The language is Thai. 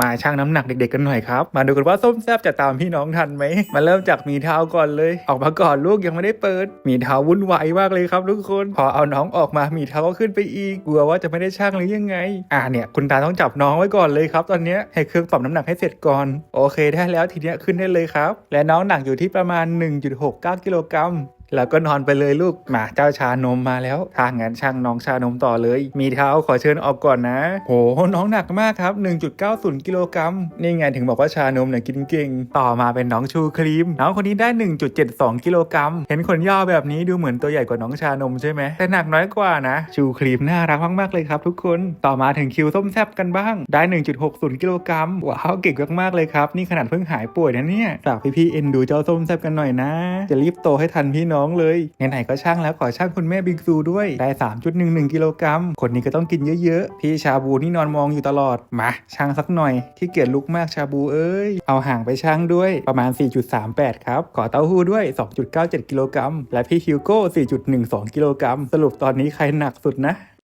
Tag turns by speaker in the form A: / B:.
A: มาชั่งน้ำหนักเด็กๆกันหน่อยครับ มาดูกันว่าส้มแซบจะตามพี่น้องทันไหม มาเริ่มจากมีเท้าก่อนเลย ออกมาก่อนลูกยังไม่ได้เปิด มีเท้าวุ่นวายมากเลยครับทุกคน พอเอาน้องออกมามีเท้าก็ขึ้นไปอีก กลัวว่าจะไม่ได้ชั่งหรือยังไง อ่าเนี่ยคุณตาต้องจับน้องไว้ก่อนเลยครับ ตอนนี้ให้เครื่องปรับน้ำหนักให้เสร็จก่อน โอเคได้แล้วทีเนี้ยขึ้นได้เลยครับ และน้องหนักอยู่ที่ประมาณ 1.69กิโลกรัม แล้วก็นอนไปเลยลูกมาเจ้าชานมมาแล้วถ้างั้นช่างน้องชานมต่อเลย มีเท้าขอเชิญออกก่อนนะ โหน้องหนักมากครับ 1.90 กิโลกรัมนี่ไงถึงบอกว่าชานมเนี่ยกินเก่ง ต่อมาเป็นน้องชูครีม น้องคนนี้ได้ 1.72 กิโลกรัมเห็นขนยาวแบบนี้ดูเหมือนตัวใหญ่กว่าน้องชานมใช่ไหมแต่หนักน้อยกว่านะ ชูครีมน่ารักมากๆเลยครับทุกคนต่อมาถึงคิวส้มแซบกันบ้างได้ 1.60 กิโลกรัมว้าวเก่งมากๆเลยครับนี่ขนาดเพิ่งหายป่วยนะเนี่ยฝากพี่ๆเอ็นดูเจ้าส้มแซบกันหน่อยนะ จะรีบโตให้ทันพี่น้องน้องเลยไหนๆก็ช่างแล้วขอช่างคุณแม่บิงซูด้วยได้ 3.11 กิโลกรัม คนนี้ก็ต้องกินเยอะๆ พี่ชาบูนี่นอนมองอยู่ตลอด มาช่างสักหน่อย ที่เกียจลุกมากชาบูเอ้ย เอาห่างไปช่างด้วยประมาณ 4.38 ครับ ขอเต้าหู้ด้วย 2.97 กิโลกรัม และพี่ฮิวโก้ 4.12 กิโลกรัม สรุปตอนนี้ใครหนักสุดนะ